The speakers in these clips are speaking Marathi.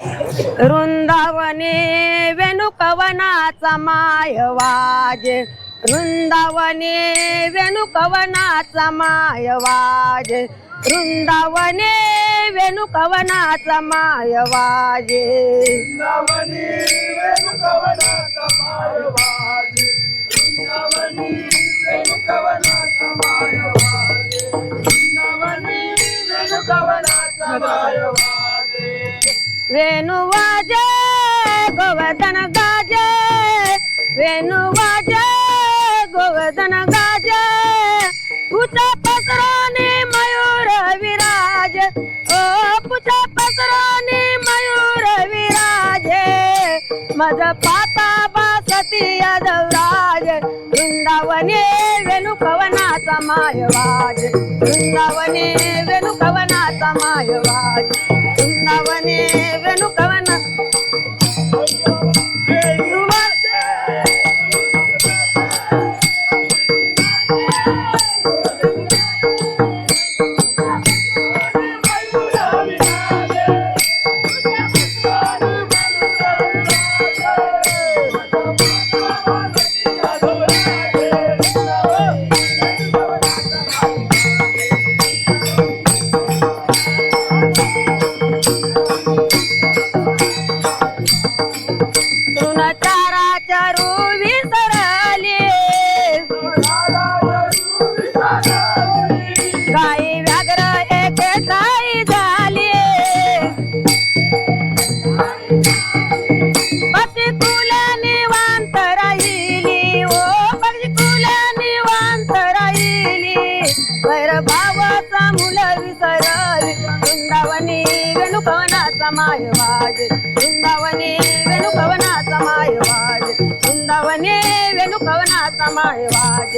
वृंदावने वेणुकवनाचा मायवाज वृंदावने वेणुकवनाचा मायवाज वृंदावने वेणुकवनाचा मायवाज वृंदावने वेणुकवनाचा मायवाजे वृंदावने वेणुकवनाचा मायवाजे वेणुवाजे गोवर्धन गाजे. वेणुवाजे गोवर्धन गाजे. पुचा पसराने मयूर विराज. ओ पुचा पसराने मयूर विराजे. मज पाता बासती यादवराज वृंदावने वेणुकवनाचा मायवाज वृंदावने वेणुकवनाचा मायवाज वृंदावने वेणुकवना वेणुकवनाचा मायवाज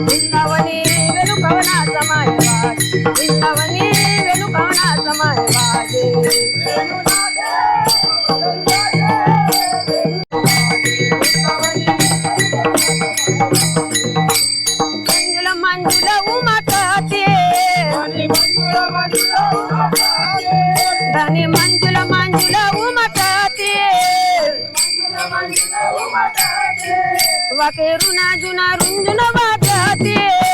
मायवाज वृंदावनी वेणुकवनाचा मायवाज वृंदावनी वेणुकवनाचा मायवाज मंजुल मंजुल उमटते धनी मंजुल मंजुल उमटते वाके रुना जुना रुंजुन वाजते.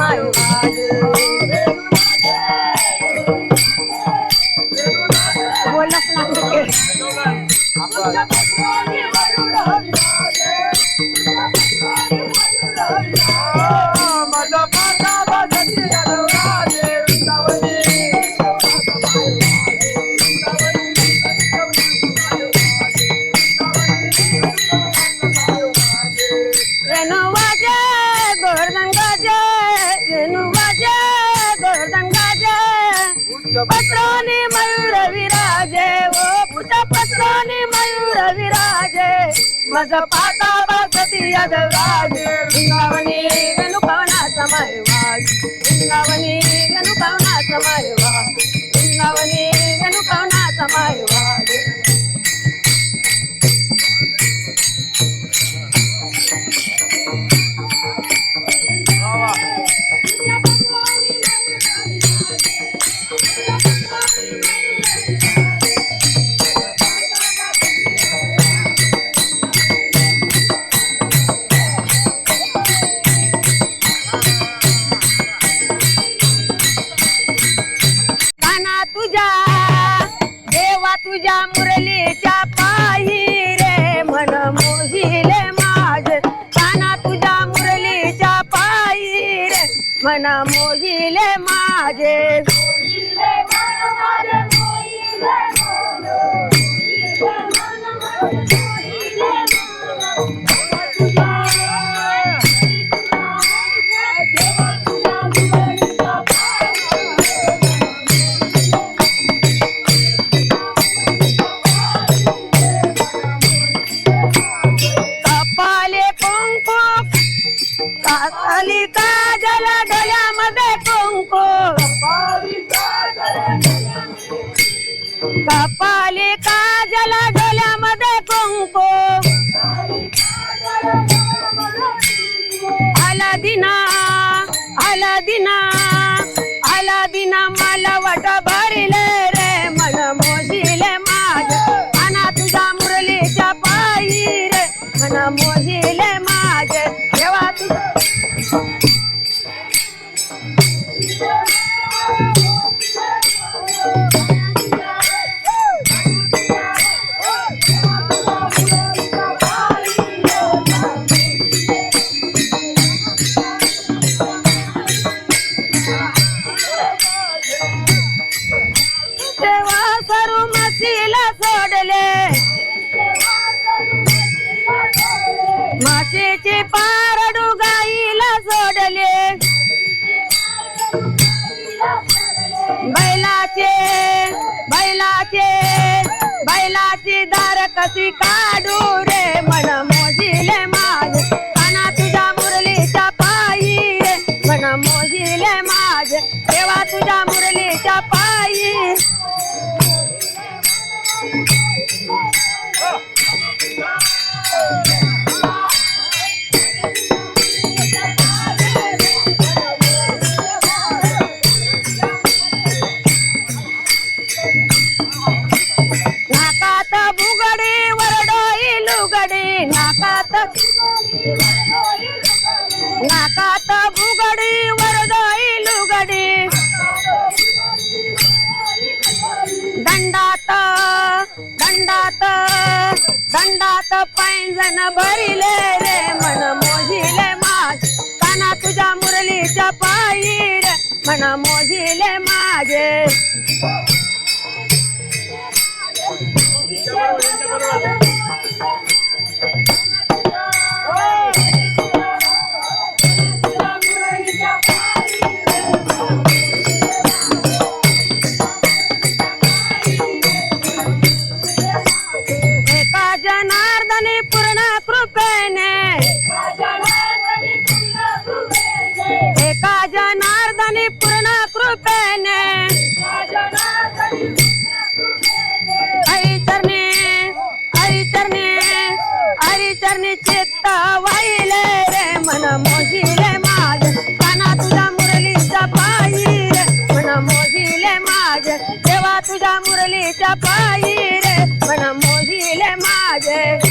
वेणुकवनाचा माझा पाता बासती यादवराज. वृंदावनी वेणू पवनाचा मायवाज वृंदावनी वेणू पवनाचा मायवाज वृंदावनी वेणू पवनाचा मायवाज मन मोजिले माझे. कपाली काजला डोल्यामध्ये कुंकू. हलदिना हलदिना हलदिना मला वाट आशेचे पारडू गाईला सोडले. बैलाचे बैलाचे बैलाची दार कशी काढू रे? मन मोजिले दंडात दंडात दंडात पैंजन भरिले रे मन मोजिले माझ काना तुझ्या मुरलीच्या पायी रे मन मोजिले माझे पूर्ण कृपेने. एका जनार्दनी पूर्ण कृपेने. हरिचरणे हरिचरणे हरिचरणी चित्त वाहिले रे मन मोजिले माझ काना तुझा मुरलीच्या पायी रे मन मोजिले माझ देवा तुझ्या मुरलीच्या पायी रे मन मोजिले माझे